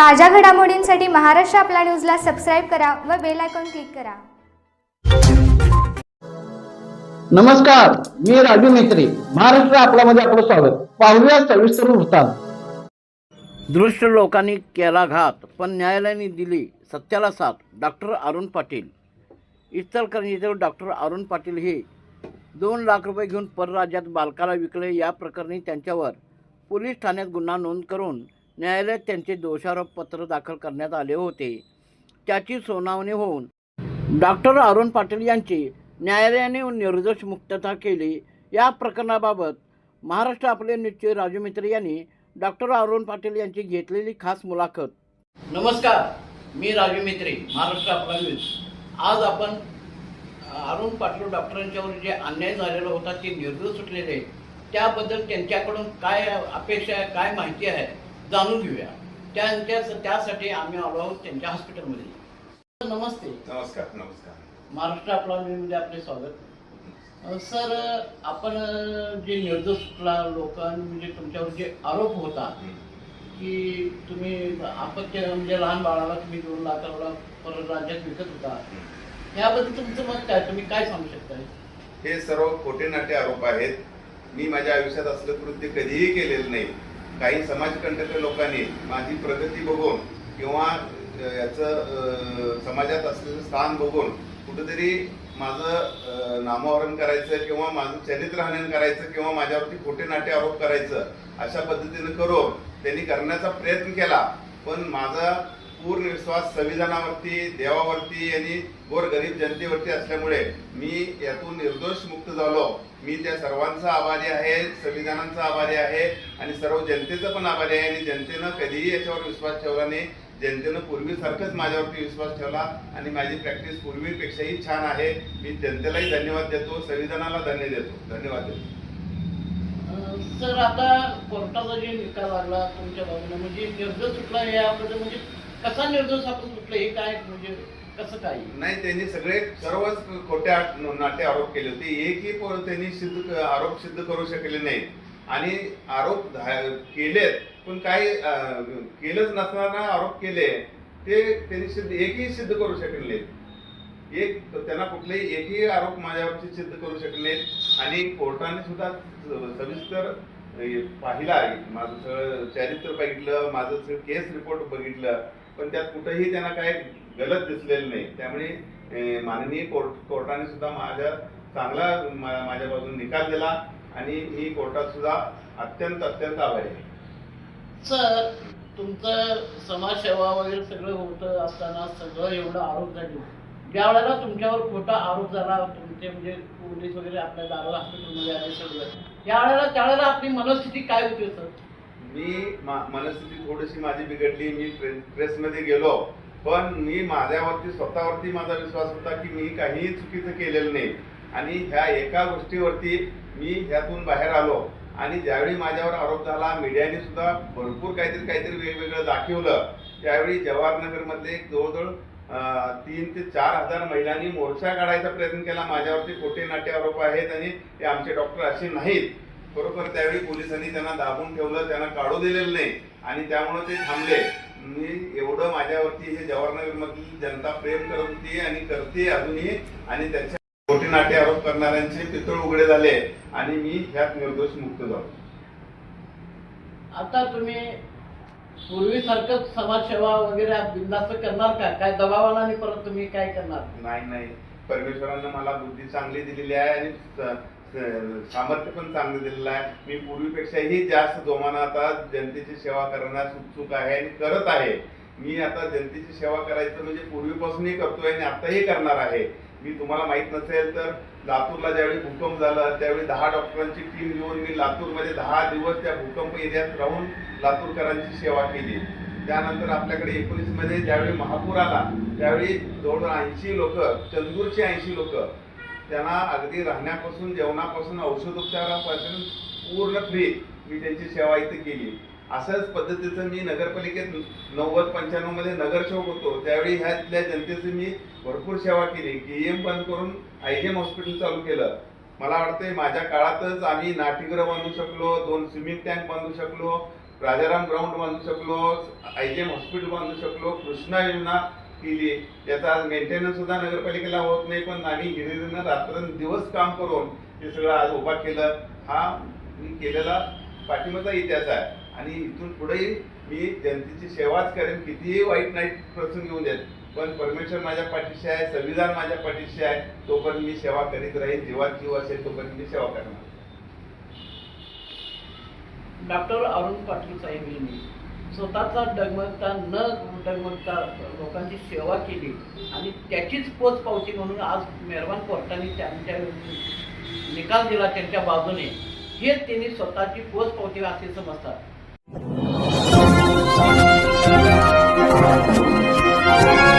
ताज्या घडामोडींसाठी महाराष्ट्र आपला न्यूजला सबस्क्राईब करा व बेल आयकॉन क्लिक करा. नमस्कार मी राजू मेत्री महाराष्ट्र आपल्यामध्ये आपलं स्वागत. पाहूया सविस्तर वृत्तांत. दृष्ट लोकांनी केला घात पण न्यायालयाने दिली सत्याला साथ. डॉक्टर अरुण पाटील. इचलकरंजीजवळ डॉक्टर अरुण पाटील हे दोन लाख रुपये घेऊन परराज्यात बालकाला विकले. या प्रकरणी त्यांच्यावर पोलीस ठाण्यात गुन्हा नोंद करून न्यायालयात त्यांचे दोषारोप पत्र दाखल करण्यात आले होते. त्याची सुनावणी होऊन डॉक्टर अरुण पाटील यांची न्यायालयाने निर्दोष मुक्तता केली. या प्रकरणाबाबत महाराष्ट्र आपले निश्चय राजू मित्र यांनी डॉक्टर अरुण पाटील यांची घेतलेली खास मुलाखत. नमस्कार मी राजू मित्रे महाराष्ट्र आपला न्यूज. आज आपण अरुण पाटील डॉक्टरांच्यावर जे अन्याय झालेला होता ते निर्दोष सुटलेले त्याबद्दल त्यांच्याकडून काय अपेक्षा आहे काय माहिती आहे? जाणून घेऊया. त्यांच्या त्यासाठी आम्ही आलो आहोत त्यांच्या हॉस्पिटलमध्ये नमस्ते. नमस्कार नमस्कार. महाराष्ट्र आपला न्यूजमध्ये आपले स्वागत. सर आपण जे निर्दोष सुटला लोकांनी म्हणजे तुमच्यावर जे आरोप होता की तुम्ही अपत्य म्हणजे लहान बाळाला तुम्ही दोन लाखाला परत राज्यात विकत होता. याबद्दल तुमचं मत काय? तुम्ही काय सांगू शकताय? हे सर्व खोटे नाटे आरोप आहेत. मी माझ्या आयुष्यात असलं कृत्य कधीही केलेलं नाही. काही समाजकंटक लोकांनी माझी प्रगती बघून किंवा याचं समाजात असलेलं स्थान बघून कुठेतरी माझं नामावरण करायचं किंवा माझं चरित्रहनन करायचं किंवा माझ्यावरती खोटे नाटे आरोप करायचं अशा पद्धतीनं करून त्यांनी करण्याचा प्रयत्न केला. पण माझा पूर्ण विश्वास संविधानावरती देवावरती आणि गोरगरीब जनतेवरती असल्यामुळे मी यातून निर्दोष मुक्त झालो. मी त्या सर्वांचा आभारी आहे संविधानाचा आभारी आहे आणि सर्व जनतेचा पण आभारी आहे. आणि जनतेनं कधीही याच्यावर विश्वास ठेवला नाही. जनतेनं पूर्वीसारखंच माझ्यावरती विश्वास ठेवला आणि माझी प्रॅक्टिस पूर्वीपेक्षाही छान आहे. मी जनतेलाही धन्यवाद देतो संविधानाला धन्य देतो. धन्यवाद देतो. सर आता कोर्टाचा जे निकाल लागला तुमच्या बाजूने म्हणजे निर्दोष सुटला याबद्दल म्हणजे कसा निर्दोष आपण म्हटलं हे काय म्हणजे कसं काय? नाही त्यांनी सगळे सर्वच खोटे नाट्य नाटे आरोप केले होते. एकही त्यांनी सिद्ध आरोप सिद्ध करू शकले नाही आणि आरोप केलेत पण काही केलंच नसताना आरोप केले ते त्यांनी सिद्ध एकही सिद्ध करू शकले नाहीत. एक त्यांना कुठलेही एकही आरोप माझ्यावरती सिद्ध करू शकले आणि कोर्टाने सुद्धा सविस्तर पाहिला आहे. माझं सगळं चरित्र बघितलं माझं सगळं केस रिपोर्ट बघितलं पण त्यात कुठंही त्यांना काय गलत दिसलेलं नाही. त्यामुळे माननीय कोर्ट कोर्टाने सुद्धा माझ्या चांगला माझ्या बाजून निकाल दिला आणि मी कोर्टात सुद्धा अत्यंत अत्यंत आभारी आहे. सर तुमचं समाजसेवा वगैरे सगळं होतं असताना सगळं एवढं आरोप त्यावेळेला तुमच्यावर खोटा आरोप झाला तुमचे म्हणजे पोलीस वगैरे आपल्या दारू हॉस्पिटलमध्ये आले सगळं. त्यावेळेला त्यावेळेला आपली मनस्थिती काय होती सर? मी मा- मनस्थिती थोडीशी माझी बिघडली. मी प्रेसमध्ये गेलो. पण मी माझ्यावरती स्वतःवरती माझा विश्वास होता की मी काहीही चुकीचं केलेलं नाही. आणि ह्या एका गोष्टीवरती मी ह्यातून बाहेर आलो. आणि ज्यावेळी माझ्यावर आरोप झाला मीडियाने सुद्धा भरपूर काहीतरी काहीतरी वेगवेगळं दाखवलं. त्यावेळी जवाहरनगर मधले जवळजवळ तीन ते चार हजार महिलांनी मोर्चा काढायचा प्रयत्न केला. माझ्यावरती खोटे नाट्य आरोप आहेत आणि ते आमचे डॉक्टर असे नाहीत. बरोबर त्यावेळी पोलिसांनी त्यांना दाबून ठेवलं त्यांना काढू दिलेलं नाही आणि त्यामुळे ते थांबले. मी एवढं माझ्यावरती हे जवाहरनगर मधली जनता प्रेम करत होती आणि करते अजूनही आणि त्याच्या खोटे नाटे आरोप करणाऱ्यांचे पितळ उघडे झाले आणि मी ह्यात निर्दोष मुक्त झालो. आता तुम्ही पूर्वीसारखं समाजसेवा वगैरे बिंदास्त करणार का? काय दबावाला आणि परत तुम्ही काय करणार? नाही नाही. परमेश्वरानं मला बुद्धी चांगली दिलेली आहे आणि स- सामर्थ्य पण चांगलं दिलेलं आहे. मी पूर्वीपेक्षाही जास्त जोमानं आता जनतेची सेवा करण्यास उत्सुक आहे आणि करत आहे. मी आता जनतेची सेवा करायचं म्हणजे पूर्वीपासूनही करतोय आणि आताही करणार आहे. मी तुम्हाला माहीत नसेल तर लातूरला ज्यावेळी भूकंप झाला त्यावेळी दहा डॉक्टरांची टीम घेऊन मी लातूरमध्ये दहा दिवस त्या भूकंप एरियात राहून लातूरकरांची सेवा केली. त्यानंतर आपल्याकडे एकोणीसमध्ये ज्यावेळी महापूर आला त्यावेळी जवळ ऐंशी लोक चंदूरचे ऐंशी लोक त्यांना अगदी राहण्यापासून जेवणापासून औषधोपचारापासून पूर्ण फ्री मी त्यांची सेवा इथे केली. अशाच पद्धतीचं मी नगरपालिकेत नव्वद पंच्याण्णवमध्ये नगरसेवक होतो. त्यावेळी ह्यातल्या जनतेची मी भरपूर सेवा केली. केएम बंद करून आय एम हॉस्पिटल चालू केलं. मला वाटतंय माझ्या काळातच आम्ही नाट्यगृह बांधू शकलो दोन स्विमिंग टँक बांधू शकलो राजाराम ग्राउंड बांधू शकलो आय एम हॉस्पिटल बांधू शकलो कृष्णा योजना केली. त्याचा मेंटेनन्स सुद्धा नगरपालिकेला होत नाही पण आम्ही हिरिरीनं रात्रंदिवस काम करून हे सगळं आज उभा केलं. हा मी केलेला पाठिंबाचा इतिहास आहे. आणि इथून पुढेही मी जनतेची सेवाच करेन कितीही वाईट नाईट प्रसंग येऊ देत पण परमेश्वर माझ्या पाठीशी आहे संविधान माझ्या पाठीशी आहे तोपर्यंत मी सेवा करीत राहील जीवात जीव असेल तोपर्यंत मी सेवा करणार. डॉक्टर अरुण पाटील साहेब यांनी स्वतःचा डगमगता न डगमगता लोकांची सेवा केली आणि त्याचीच पोच पावती म्हणून आज मेहरबान कोर्टाने त्यांच्या निकाल दिला त्यांच्या बाजूने. हेच त्यांनी स्वतःची पोच पावती असे समजतात. Thank you.